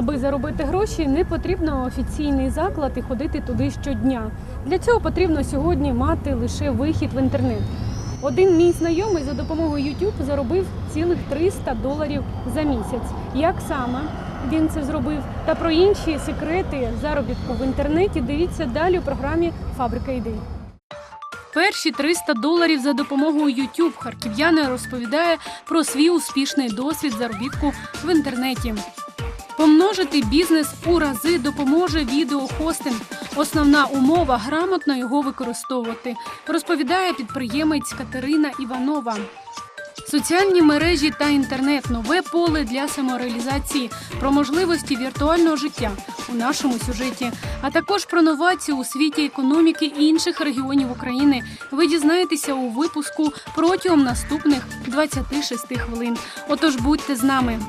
Аби заробити гроші, не потрібно офіційний заклад і ходити туди щодня. Для цього потрібно сьогодні мати лише вихід в інтернет. Один мій знайомий за допомогою YouTube заробив цілих 300 доларів за місяць. Як саме він це зробив? Та про інші секрети заробітку в інтернеті дивіться далі у програмі Фабрика ідей. Перші 300 доларів за допомогою YouTube харків'яни розповідає про свій успішний досвід заробітку в інтернеті. Помножити бізнес у рази допоможе відеохостинг. Основна умова грамотно його використовувати, розповідає підприємець Катерина Іванова. Соціальні мережі та інтернет нове поле для самореалізації, про можливості віртуального життя у нашому сюжеті, а також про новації у світі економіки інших регіонів України. Ви дізнаєтеся у випуску протягом наступних 26 хвилин. Отож будьте з нами.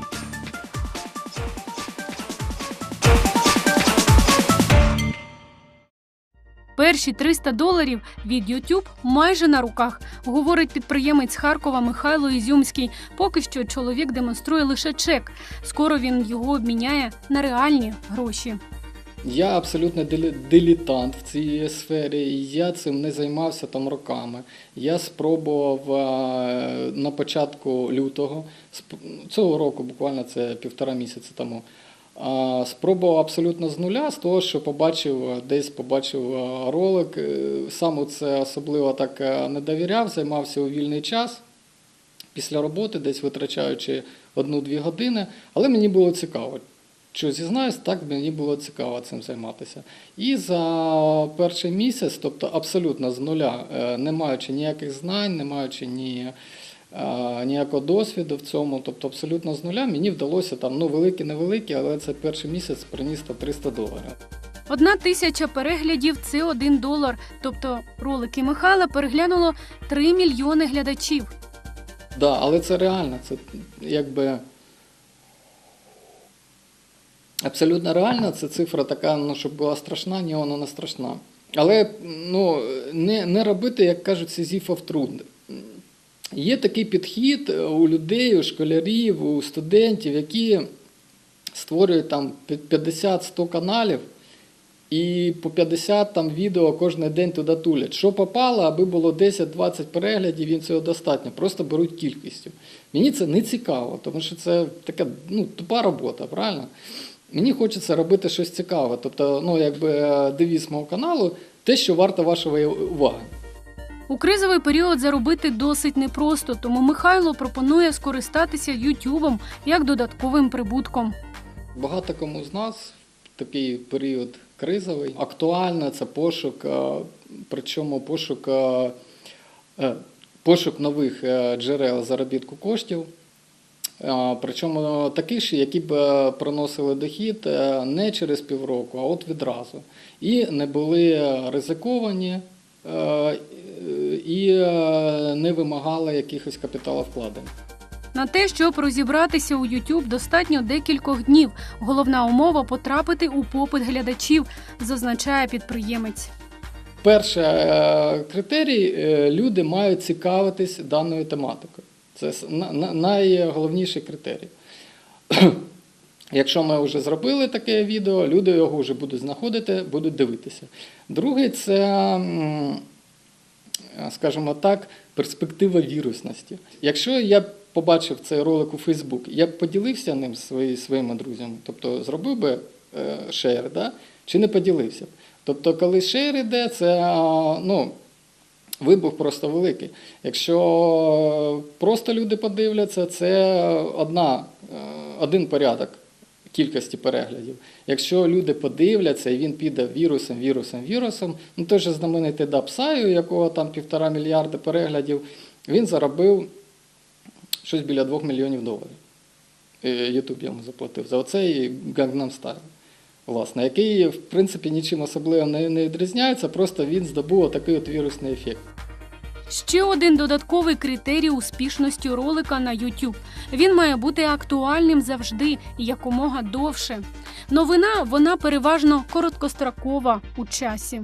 Перші 300 доларів від YouTube майже на руках, говорить підприємець Харкова Михайло Ізюмський. Поки що чоловік демонструє лише чек. Скоро він його обміняє на реальні гроші. Я абсолютно дилі- дилетант в цій сфері, я цим не займався там роками. Я спробував е, на початку лютого цього року, буквально це півтора місяця тому. Спробував абсолютно з нуля, з того, що побачив, е, десь побачив е, ролик. Е, Сам це особливо так не довіряв, займався у вільний час після роботи, десь витрачаючи одну-дві години, але мені було цікаво. Що зізнаюсь, так мені було цікаво цим займатися. І за перший місяць, тобто абсолютно з нуля, не маючи ніяких знань, не маючи ні, ніякого досвіду в цьому, тобто абсолютно з нуля, мені вдалося там, ну великі, невеликі, але це перший місяць приніс там 300 доларів. Одна тисяча переглядів це один долар. Тобто ролики Михайла переглянуло 3 мільйони глядачів. Да, але це реально, це якби абсолютно реально, це цифра така, ну, щоб була страшна, ні, вона не страшна. Але ну, не, не робити, як кажуть, сізіфов труд. Є такий підхід у людей, у школярів, у студентів, які створюють там 50-100 каналів і по 50 там відео кожен день туди тулять. Що попало, аби було 10-20 переглядів, їм цього достатньо. Просто беруть кількістю. Мені це не цікаво, тому що це така ну, тупа робота, правильно? Мені хочеться робити щось цікаве. Тобто, ну, якби е, девіз мого каналу, те, що варто вашої уваги. У кризовий період заробити досить непросто, тому Михайло пропонує скористатися Ютубом як додатковим прибутком. Багато кому з нас в такий період кризовий. Актуально це пошук, е, причому пошук, е, е, пошук нових джерел заробітку коштів. Причому таких, ж, які б приносили дохід не через півроку, а от відразу. І не були ризиковані і е, не вимагали якихось капіталовкладень. На те, щоб розібратися у YouTube, достатньо декількох днів. Головна умова потрапити у попит глядачів, зазначає підприємець. Перший е, критерій е, люди мають цікавитись даною тематикою. Це найголовніший критерій. Якщо ми вже зробили таке відео, люди його вже будуть знаходити, будуть дивитися. Другий це, скажімо так, перспектива вірусності. Якщо я побачив цей ролик у Facebook, я б поділився ним зі своїми друзями, тобто зробив би е, шер, да? чи не поділився б. Тобто, коли шер іде, це ну, вибух просто великий. Якщо просто люди подивляться, це одна, е, один порядок кількості переглядів. Якщо люди подивляться і він піде вірусом, вірусом, вірусом, ну той же знаменитий Дапсаю, якого там півтора мільярда переглядів, він заробив щось біля 2 мільйонів доларів. Ютуб йому заплатив за оцей Gangnam Style, власне, який, в принципі, нічим особливо не, відрізняється, просто він здобув отакий от вірусний ефект. Ще один додатковий критерій успішності ролика на YouTube. Він має бути актуальним завжди і якомога довше. Новина вона переважно короткострокова у часі.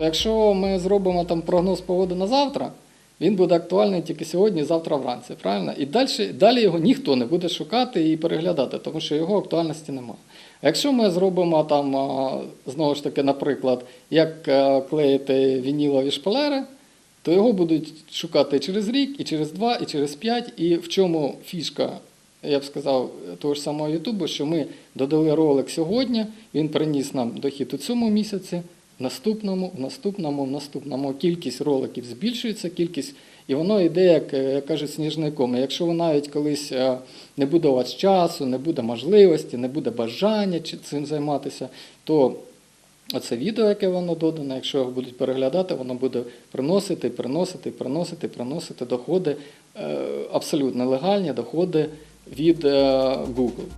Якщо ми зробимо там прогноз погоди на завтра, Він буде актуальний тільки сьогодні, завтра вранці. Правильно? І далі, далі його ніхто не буде шукати і переглядати, тому що його актуальності немає. Якщо ми зробимо там, знову ж таки, наприклад, як е, клеїти вінілові шпалери, то його будуть шукати через рік, і через два, і через п'ять. І в чому фішка, я б сказав, того ж самого Ютубу, що ми додали ролик сьогодні, він приніс нам дохід у цьому місяці, в наступному, в наступному, в наступному. Кількість роликів збільшується, кількість, і воно йде, як, е, як кажуть, сніжником. І якщо ви навіть колись е, не буде у вас часу, не буде можливості, не буде бажання цим займатися, то Оце відео, яке воно додане, якщо його будуть переглядати, воно буде приносити, приносити, приносити, приносити доходи, е, абсолютно легальні доходи від е, Google.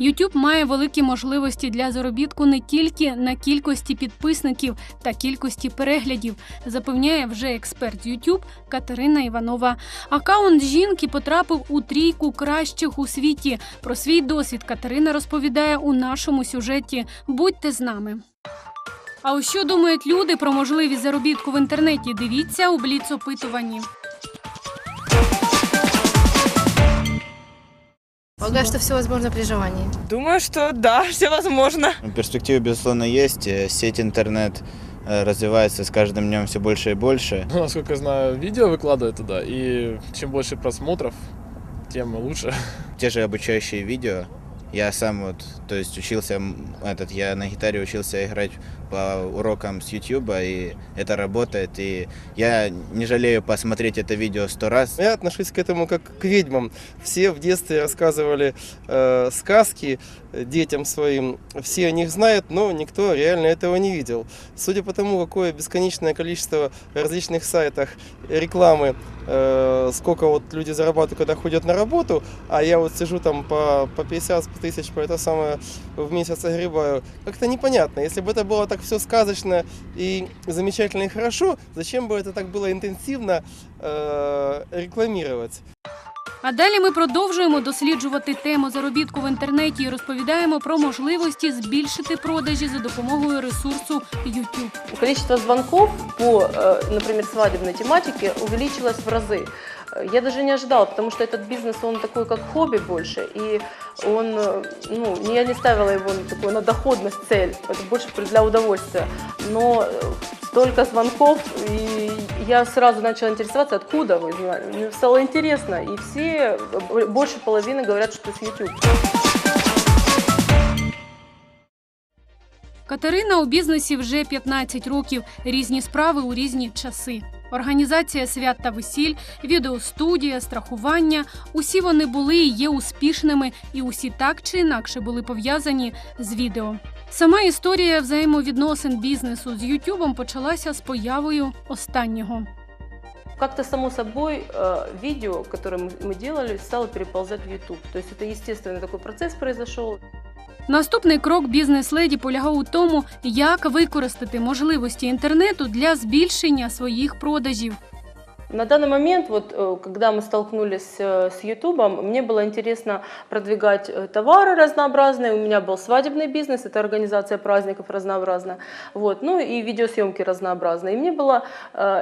YouTube має великі можливості для заробітку не тільки на кількості підписників та кількості переглядів, запевняє вже експерт з YouTube Катерина Іванова. Акаунт жінки потрапив у трійку кращих у світі. Про свій досвід Катерина розповідає у нашому сюжеті. Будьте з нами. А ось що думають люди про можливість заробітку в інтернеті? Дивіться у бліц-опитуванні. Полагаю, что все возможно при желании. Думаю, что да, все возможно. Перспективы, безусловно, есть. Э, Сеть интернет э, развивается с каждым днем все больше и больше. Ну, Насколько я знаю, видео выкладывают туда, и чем больше просмотров, тем лучше. Те же обучающие видео. Я сам вот, то есть учился, м, этот, я на гитаре учился играть по урокам с YouTube, и это работает, и я не жалею посмотреть это видео сто раз. Я отношусь к этому как к ведьмам. Все в детстве рассказывали э, сказки детям своим. Все о них знают, но никто реально этого не видел. Судя по тому, какое бесконечное количество различных сайтах рекламы, э, сколько вот люди зарабатывают, когда ходят на работу, а я вот сижу там по, по 50 тысяч по это самое в месяц огребаю, как-то непонятно. Если бы это было так все сказочно и замечательно и хорошо, зачем бы это так было интенсивно э, рекламировать? А далі ми продовжуємо досліджувати тему заробітку в інтернеті і розповідаємо про можливості збільшити продажі за допомогою ресурсу YouTube. Количество звонков по, э, например, свадебной тематике увеличилось в разы. Э, Я даже не ожидала, потому что этот бизнес, он такой как хобби больше, и он, э, ну, я не ставила его на такую на доходность цель, это больше для удовольствия. Но э, столько звонков, и я сразу начала интересоваться, откуда вы знали. Мне стало интересно, и все, э, больше половины говорят, что с YouTube. Катерина у бізнесі вже 15 років. Різні справи у різні часи. Організація свят та весіль, відеостудія, страхування усі вони були і є успішними, і усі так чи інакше були пов'язані з відео. Сама історія взаємовідносин бізнесу з Ютубом почалася з появою останнього. Как-то само собой э, видео, которое мы мы делали, стало переползать в YouTube. То есть это естественный такой процесс произошел. Наступний крок бізнес-леді полягав у тому, як використати можливості інтернету для збільшення своїх продажів. На данный момент, вот, э, когда мы столкнулись э, с YouTube, мне было интересно продвигать э, товары разнообразные. У меня был свадебный бизнес, это организация праздников разнообразная, вот, ну и видеосъемки разнообразные. И мне было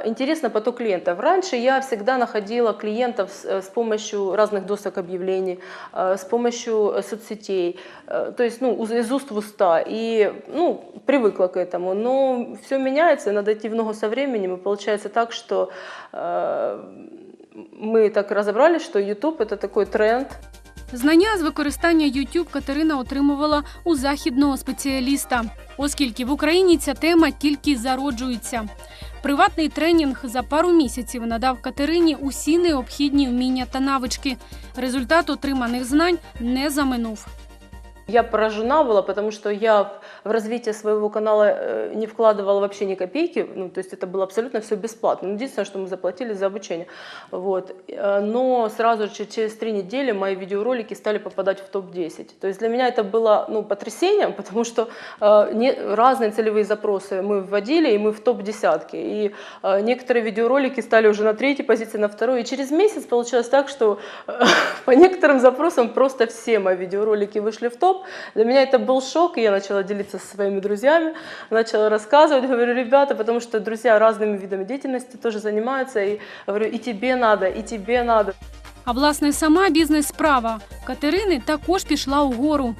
интересно поток клиентов. Раньше я всегда находила клиентов с, с помощью разных досок объявлений, с помощью соцсетей, то есть ну, из уст в уста. И ну, привыкла к этому. Но все меняется, надо идти в ногу со временем. И получается так, что мы так разобрались, что YouTube это такой тренд. Знання з використання YouTube Катерина отримувала у західного спеціаліста, оскільки в Україні ця тема тільки зароджується. Приватний тренінг за пару місяців надав Катерині усі необхідні вміння та навички. Результат отриманих знань не заминув. Я поражена была, потому что я в- развитие своего канала э, не вкладывала вообще ни копейки, ну, то есть это было абсолютно все бесплатно. Ну, Единственное, что мы заплатили за обучение. Вот. Э, Но сразу же через три недели мои видеоролики стали попадать в топ-10. То есть для меня это было ну, потрясением, потому что э, не, разные целевые запросы мы вводили, и мы в топ-десятки. И э, некоторые видеоролики стали уже на третьей позиции, на второй. И через месяц получилось так, что э, по некоторым запросам просто все мои видеоролики вышли в топ. Для меня это был шок, и я начала делиться со своими друзьями, начала рассказывать, говорю, ребята, потому что друзья разными видами деятельности тоже занимаются, и говорю, и тебе надо, и тебе надо. А власне сама бізнес-справа Катерини також пішла угору.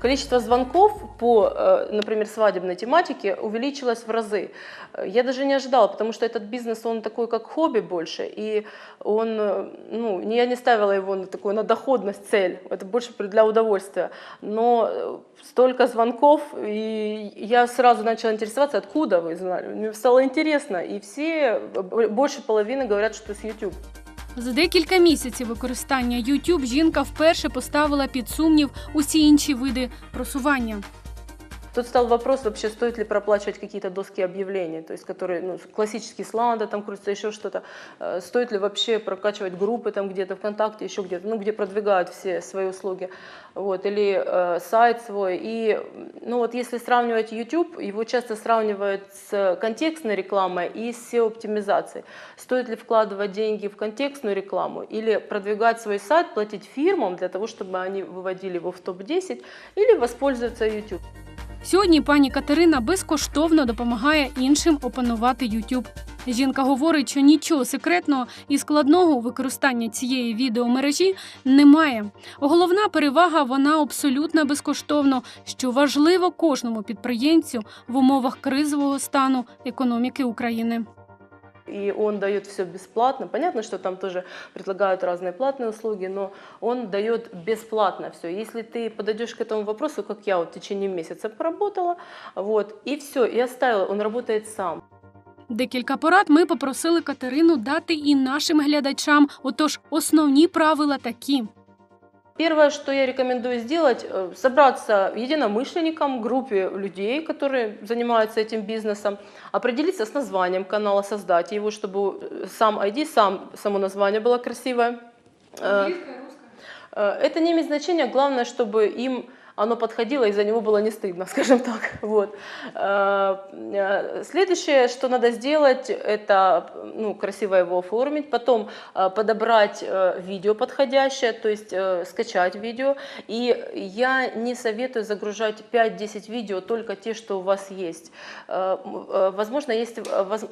Количество звонков по, э, например, свадебной тематике увеличилось в разы. Э, Я даже не ожидала, потому что этот бизнес, он такой как хобби больше, и он, э, ну, я не ставила его на такую, на доходность цель, это больше для удовольствия. Но столько звонков, и я сразу начала интересоваться, откуда вы знали. Мне стало интересно, и все, больше половины говорят, что с YouTube. За декілька місяців використання YouTube жінка вперше поставила під сумнів усі інші види просування. Тут стал вопрос вообще, стоит ли проплачивать какие-то доски объявлений, то есть которые, ну, классический сланда, там крутится еще что-то. Э, Стоит ли вообще прокачивать группы там где-то ВКонтакте, еще где-то, ну, где продвигают все свои услуги, вот, или э, сайт свой. И, ну, вот если сравнивать YouTube, его часто сравнивают с контекстной рекламой и с SEO-оптимизацией. Стоит ли вкладывать деньги в контекстную рекламу или продвигать свой сайт, платить фирмам для того, чтобы они выводили его в топ-10, или воспользоваться YouTube. Сьогодні пані Катерина безкоштовно допомагає іншим опанувати YouTube. Жінка говорить, що нічого секретного і складного у використанні цієї відеомережі немає. Головна перевага вона абсолютно безкоштовно, що важливо кожному підприємцю в умовах кризового стану економіки України и он дает все бесплатно. Понятно, что там тоже предлагают разные платные услуги, но он дает бесплатно все. Если ты подойдешь к этому вопросу, как я вот в течение месяца поработала, вот, и все, и оставила, он работает сам. Декілька порад ми попросили Катерину дати і нашим глядачам. Отож, основні правила такі. Первое, что я рекомендую сделать, э, собраться единомышленникам, группе людей, которые занимаются этим бизнесом, определиться с названием канала, создать его, чтобы э, сам ID, сам, само название было красивое. Э, Э, Это не имеет значения, главное, чтобы им оно подходило и за него было не стыдно, скажем так. Вот. Э, э, Следующее, что надо сделать, это ну, красиво его оформить, потом э, подобрать видео подходящее, то есть скачать видео. И я не советую загружать 5-10 видео, только те, что у вас есть. Возможно, есть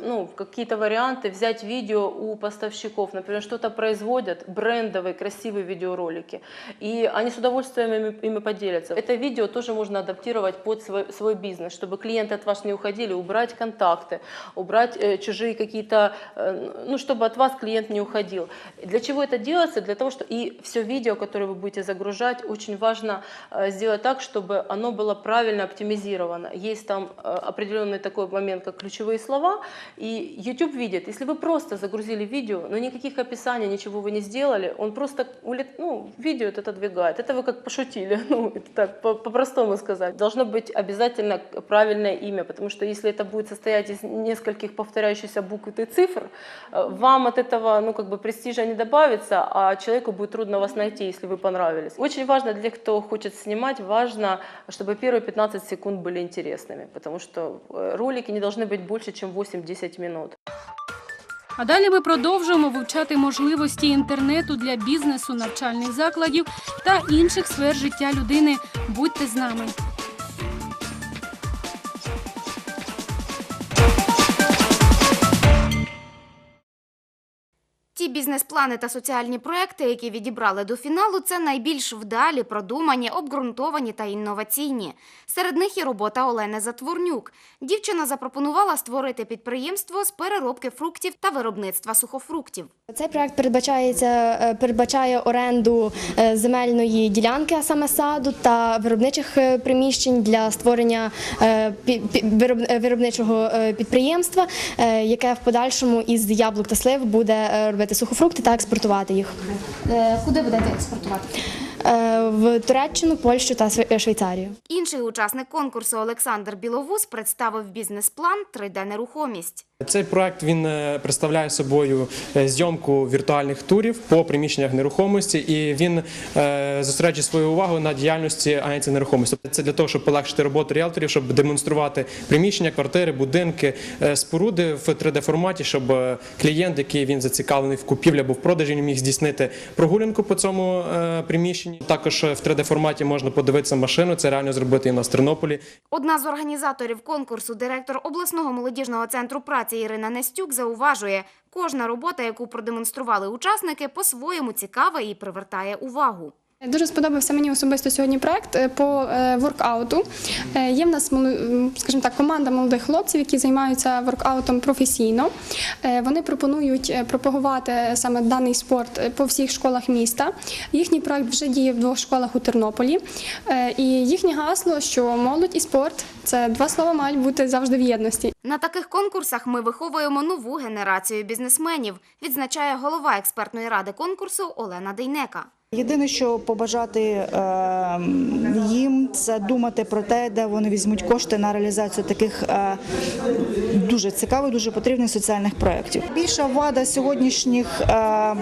ну, какие-то варианты взять видео у поставщиков, например, что-то производят, брендовые, красивые видеоролики, и они с удовольствием ими, ими поделятся. Это видео тоже можно адаптировать под свой, свой бизнес, чтобы клиенты от вас не уходили, убрать контакты, убрать э, чужие какие-то, э, ну, чтобы от вас клиент не уходил. Для чего это делается? Для того, что и все видео, которое вы будете загружать, очень важно э, сделать так, чтобы оно было правильно оптимизировано. Есть там э, определенный такой момент, как ключевые слова, и YouTube видит, если вы просто загрузили видео, но никаких описаний, ничего вы не сделали, он просто улет, ну, видео это отодвигает. Это вы как пошутили, ну, это так по- по-простому сказать. Должно быть обязательно правильное имя, потому что если это будет состоять из нескольких повторяющихся букв и цифр, э, вам от этого, ну, как бы престижа не добавится, а человеку будет трудно вас найти, если вы понравились. Очень важно для кто хочет снимать, важно, чтобы первые 15 секунд были интересными, потому что э, ролики не должны быть больше, чем 8-10 минут. А далі ми продовжуємо вивчати можливості інтернету для бізнесу, навчальних закладів та інших сфер життя людини. Будьте з нами. Бізнес-плани та соціальні проекти, які відібрали до фіналу, це найбільш вдалі, продумані, обґрунтовані та інноваційні. Серед них і робота Олени Затворнюк. Дівчина запропонувала створити підприємство з переробки фруктів та виробництва сухофруктів. Цей проект передбачається е, передбачає оренду е, земельної ділянки, а саме саду та виробничих е, приміщень для створення виробничого підприємства, яке в подальшому із яблук та слив буде робити сухофрукти та експортувати їх Куди будете експортувати? Е, в Туреччину, Польщу та Сви- Швейцарію. Інший учасник конкурсу Олександр Біловуз представив бізнес-план «3D нерухомість. Цей проект він е, представляє собою е, зйомку віртуальних турів по приміщеннях нерухомості, і він е, зосереджує свою увагу на діяльності агенції нерухомості. Тобто Це для того, щоб полегшити роботу ріелторів, щоб демонструвати приміщення, квартири, будинки, споруди в 3D форматі, щоб клієнт, який він зацікавлений в купівлі або в продажі, міг здійснити прогулянку по цьому приміщенні. Також в 3D форматі можна подивитися машину. Це реально зробити і на Тернополі. Одна з організаторів конкурсу, директор обласного молодіжного центру праці Ірина Нестюк, зауважує, кожна робота, яку продемонстрували учасники, по-своєму цікава і привертає увагу. Дуже сподобався мені особисто сьогодні проект е, по е, воркауту. Е, Є в нас, скажімо так, команда молодих хлопців, які займаються воркаутом професійно. Вони пропонують пропагувати саме даний спорт по всіх школах міста. Їхній проект вже діє в двох школах у Тернополі. І їхнє гасло, що молодь і спорт це два слова мають бути завжди в єдності. На таких конкурсах ми виховуємо нову генерацію бізнесменів, відзначає голова експертної ради конкурсу Олена Дейнека. Єдине, що побажати е, їм, це думати про те, де вони візьмуть кошти на реалізацію таких е, дуже цікавих, дуже потрібних соціальних проєктів. Більша вада сьогоднішніх е,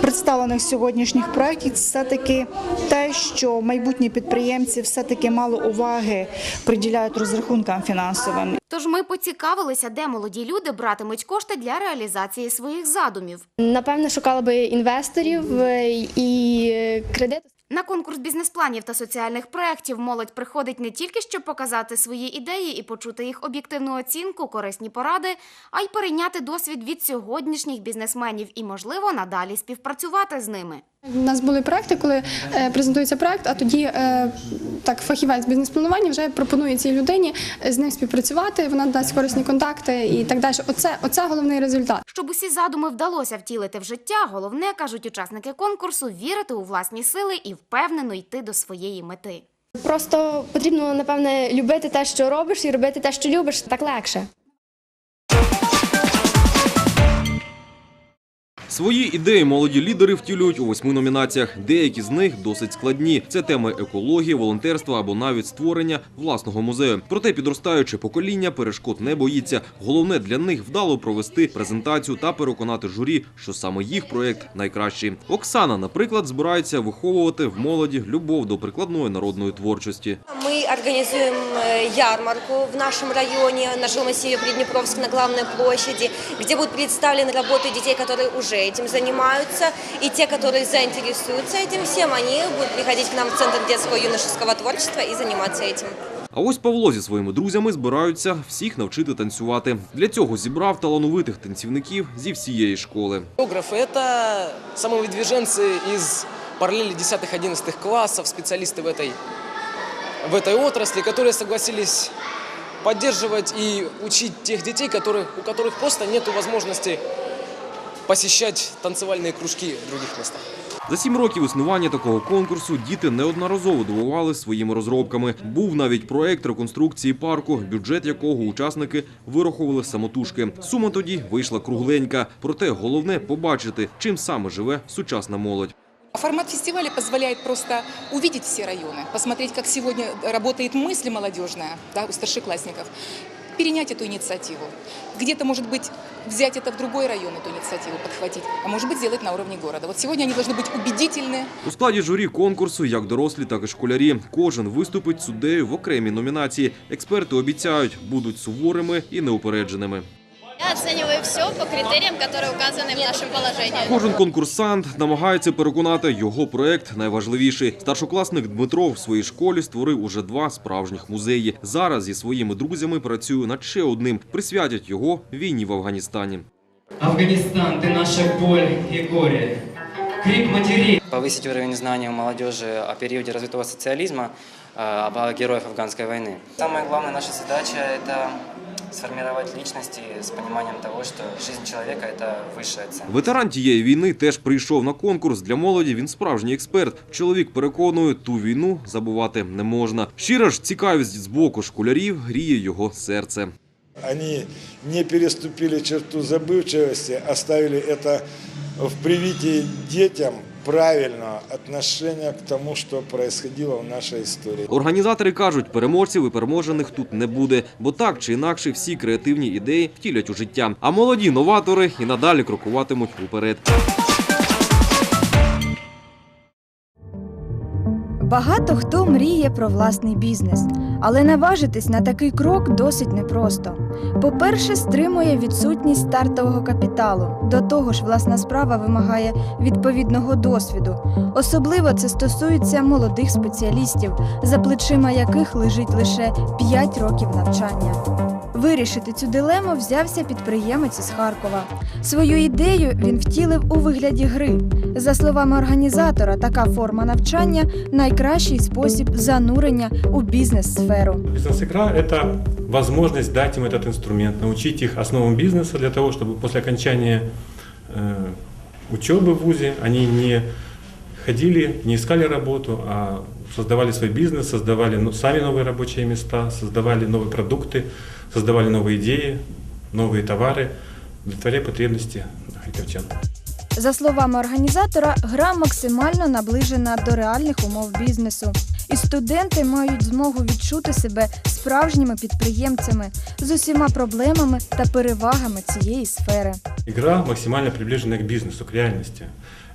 представлених сьогоднішніх проєктів все таки те, що майбутні підприємці все таки мало уваги приділяють розрахункам фінансовим. Тож ми поцікавилися, де молоді люди братимуть кошти для реалізації своїх задумів. Напевно, шукала би інвесторів е, і кредит. На конкурс бізнес-планів та соціальних проєктів молодь приходить не тільки щоб показати свої ідеї і почути їх об'єктивну оцінку, корисні поради, а й перейняти досвід від сьогоднішніх бізнесменів і, можливо, надалі співпрацювати з ними. У нас були проекти, коли е, презентується проект, а тоді е, так фахівець бізнес-планування вже пропонує цій людині з ним співпрацювати. Вона дасть корисні контакти і так далі. Оце, оце головний результат. Щоб усі задуми вдалося втілити в життя, головне, кажуть учасники конкурсу, вірити у власні сили і впевнено йти до своєї мети. Просто потрібно, напевне, любити те, що робиш, і робити те, що любиш, так легше. Свої ідеї молоді лідери втілюють у восьми номінаціях. Деякі з них досить складні. Це теми екології, волонтерства або навіть створення власного музею. Проте підростаюче покоління перешкод не боїться. Головне для них вдало провести презентацію та переконати журі, що саме їх проект найкращий. Оксана, наприклад, збирається виховувати в молоді любов до прикладної народної творчості. Мы организуем э, ярмарку в нашем районе, на жилом массиве Приднепровск на главной площади, где будут представлены работы детей, которые уже этим занимаются, и те, которые заинтересуются этим всем, они будут приходить к нам в Центр детского и юношеского творчества и заниматься этим. А ось Павло зі своїми друзями збираються всіх навчити танцювати. Для цього зібрав талановитих танцівників зі всієї школи. Хореографы – это самовыдвиженцы из параллели 10-11 классов, специалисты в этой, в этой отрасли, которые согласились поддерживать и учить тех детей, которые, у которых просто нет возможности посещать танцевальные кружки в других местах. За сім років існування такого конкурсу діти неодноразово дивували своїми розробками. Був навіть проект реконструкції парку, бюджет якого учасники вираховували самотужки. Сума тоді вийшла кругленька. Проте головне побачити, чим саме живе сучасна молодь. Формат фестиваля позволяет просто увидеть все районы, посмотреть, как сегодня работает мысль молодежная да, у старшеклассников, перенять эту инициативу. Где-то, может быть, взять это в другой район, эту инициативу подхватить, а может быть, сделать на уровне города. Вот сегодня они должны быть убедительны, У складі журі конкурсу як дорослі, так і школярі. Кожен виступить суддею в окремій номінації. Експерти обіцяють, будуть суворими і неупередженими. Я оцениваю все по критериям, которые указаны в нашем положении. Кожен конкурсант намагається переконати його проект найважливіший. Старшокласник Дмитро в своїй школі створив уже два справжніх музеї. Зараз зі своїми друзями працює над ще одним. Присвятять його війні в Афганістані. Афганистан, ты наша боль и горе. Крик матерей. Повысить уровень знаний у молодежи о периоде развитого социализма, э, об героях афганской войны. Самая главная наша задача – это сформировать личности с пониманием того, что жизнь человека – это высшая ценность. Ветеран тієї війни теж прийшов на конкурс. Для молоді він справжній експерт. Чоловік переконує, ту війну забувати не можна. Щира ж цікавість з боку школярів гріє його серце. Они не переступили черту забывчивости, оставили это в привитии детям правильного отношения к тому, что происходило в нашей истории. Організатори кажуть, переможців і переможених тут не буде, бо так чи інакше всі креативні ідеї втілять у життя. А молоді новатори і надалі крокуватимуть уперед. Багато хто мріє про власний бізнес, але наважитись на такий крок досить непросто. По-перше, стримує відсутність стартового капіталу. До того ж, власна справа вимагає відповідного досвіду. Особливо це стосується молодих спеціалістів, за плечима яких лежить лише 5 років навчання. Вирішити цю дилему взявся підприємець із Харкова. Свою ідею він втілив у вигляді гри. За словами організатора, така форма навчання найкращий спосіб занурення у бізнес-сферу. Бизнес-игра – это возможность дать им этот инструмент, научить их основам бизнеса для того, чтобы после окончания э, учебы в ВУЗе они не ходили, не искали работу, а создавали свой бизнес, создавали ну, сами новые рабочие места, создавали новые продукты, создавали новые идеи, новые товары, удовлетворяя потребности харьковчан. За словами організатора, гра максимально наближена до реальних умов бізнесу, і студенти мають змогу відчути себе справжніми підприємцями з усіма проблемами та перевагами цієї сфери. Игра максимально приближена к бизнесу, к реальности.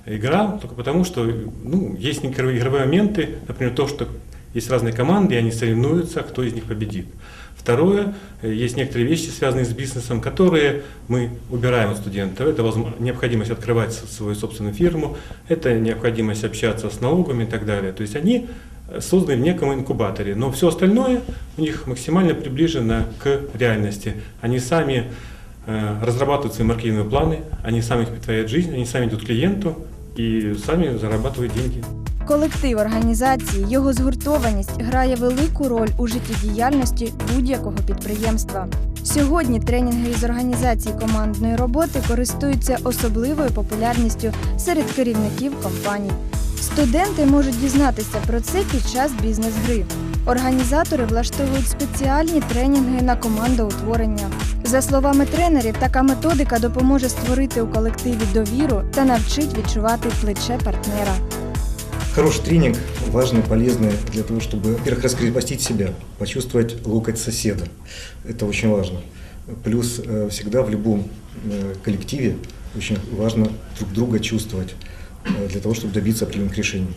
Игра только потому, что ну, есть некоторые игровые моменты, например, то, что есть разные команды, и они соревнуются, кто из них победит. Второе, есть некоторые вещи, связанные с бизнесом, которые мы убираем от студентов. Это необходимость открывать свою собственную фирму, это необходимость общаться с налогами и так далее. То есть они э, созданы в неком инкубаторе, но все остальное у них максимально приближено к реальности. Они сами э, разрабатывают свои маркетинговые планы, они сами их притворяют жизнь, они сами идут к клиенту и сами зарабатывают деньги. Колектив організації, його згуртованість грає велику роль у життєдіяльності будь-якого підприємства. Сьогодні тренінги із організації командної роботи користуються особливою популярністю серед керівників компаній. Студенти можуть дізнатися про це під час бізнес-гри. Організатори влаштовують спеціальні тренінги на командоутворення. За словами тренерів, така методика допоможе створити у колективі довіру та навчить відчувати плече партнера. Хороший тренинг важный, полезный для того, чтобы, во-первых, раскрепостить себя, почувствовать локоть соседа. Это очень важно. Плюс э, всегда в любом э, коллективе очень важно друг друга чувствовать э, для того, чтобы добиться определенных решений.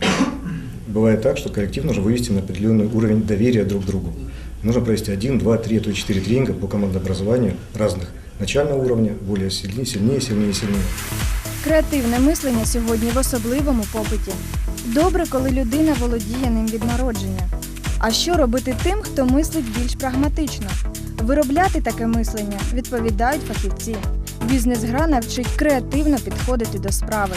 Бывает так, что коллектив нужно вывести на определенный уровень доверия друг к другу. Нужно провести один, два, три, а то и четыре тренинга по командообразованию разных начального уровня, более сильнее, сильнее, сильнее, сильнее. Креативне мислення сьогодні в особливому попиті. Добре, коли людина володіє ним від народження. А що робити тим, хто мислить більш прагматично? Виробляти таке мислення відповідають фахівці. Бізнес-гра навчить креативно підходити до справи.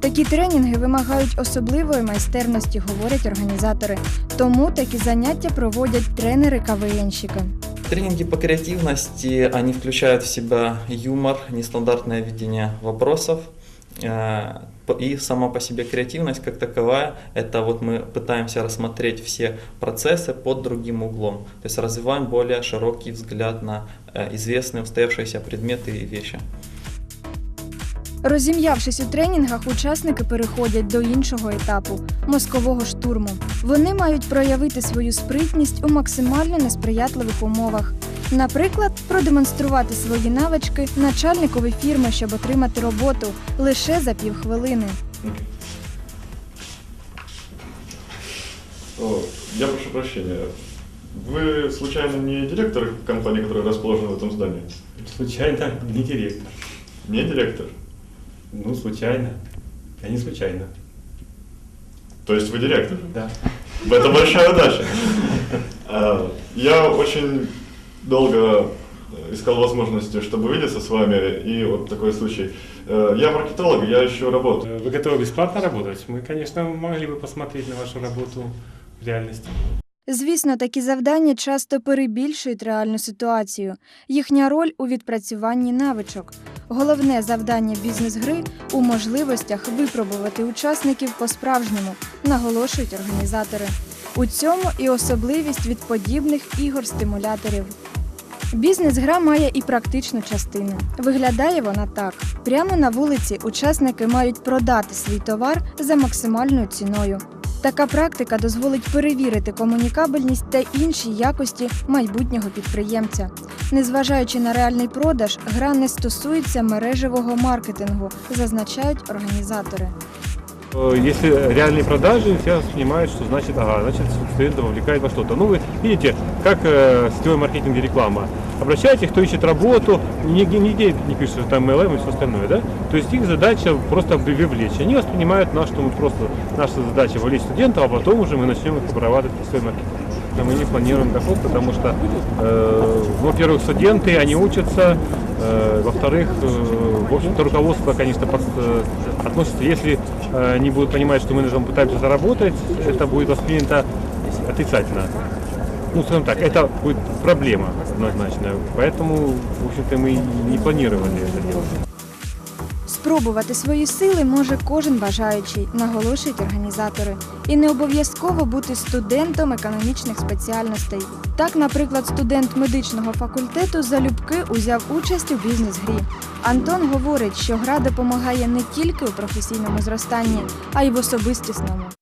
Такі тренінги вимагають особливої майстерності, говорять організатори. Тому такі заняття проводять тренери КВНщики. Тренинги по креативности, они включают в себя юмор, нестандартное видение вопросов, э, и сама по себе креативность как таковая, это вот мы пытаемся рассмотреть все процессы под другим углом, то есть развиваем более широкий взгляд на э, известные устоявшиеся предметы и вещи. Розім'явшись у тренінгах, учасники переходять до іншого етапу мозкового штурму. Вони мають проявити свою спритність у максимально несприятливих умовах. Наприклад, продемонструвати свої навички начальникові фірми, щоб отримати роботу лише за півхвилини. О, я прошу прощения. Вы случайно не директор компании, которая расположена в этом здании? Случайно не директор. Не директор? Ну, случайно. Я не случайно. То есть вы директор? Да. Это большая удача. А, Я очень долго искал возможности, чтобы увидеться с вами, и вот такой случай. Э, Я маркетолог, я ищу работу. Вы готовы бесплатно работать? Мы, конечно, могли бы посмотреть на вашу работу в реальности. Звісно, такі завдання часто перебільшують реальну ситуацію. Їхня роль у відпрацюванні навичок. Головне завдання бізнес-гри у можливостях випробувати учасників по-справжньому, наголошують організатори. У цьому і особливість від подібних ігор-стимуляторів. Бізнес-гра має і практичну частину. Виглядає вона так: прямо на вулиці учасники мають продати свій товар за максимальною ціною. Така практика дозволить перевірити комунікабельність та інші якості майбутнього підприємця. Незважаючи на реальний продаж, гра не стосується мережевого маркетингу, зазначають організатори. Э, Если реальные продажи, все понимают, что значит, ага, значит, студентов вовлекает во что-то. Ну, вы видите, как э, сетевой маркетинг и реклама. Обращайтесь, кто ищет работу, нигде, нигде не пишут что там MLM и все остальное, да? То есть их задача просто вовлечь. Они воспринимают нас, что мы просто, наша задача вовлечь студентов, а потом уже мы начнем их обрабатывать свой маркетинг. Но мы не планируем доход, потому что, э, во-первых, студенты, они учатся, э, во-вторых, э, в общем-то, руководство, конечно, под- э, относится, если э, они будут понимать, что мы на этом пытаемся заработать, это будет воспринято отрицательно. Ну, скажем так, это будет проблема однозначно. Поэтому, в общем-то, мы не планировали это делать. Спробувати свої сили може кожен бажаючий, наголошують організатори. І не обов'язково бути студентом економічних спеціальностей. Так, наприклад, студент медичного факультету залюбки узяв участь у бізнес-грі. Антон говорить, що гра допомагає не тільки у професійному зростанні, а й в особистісному.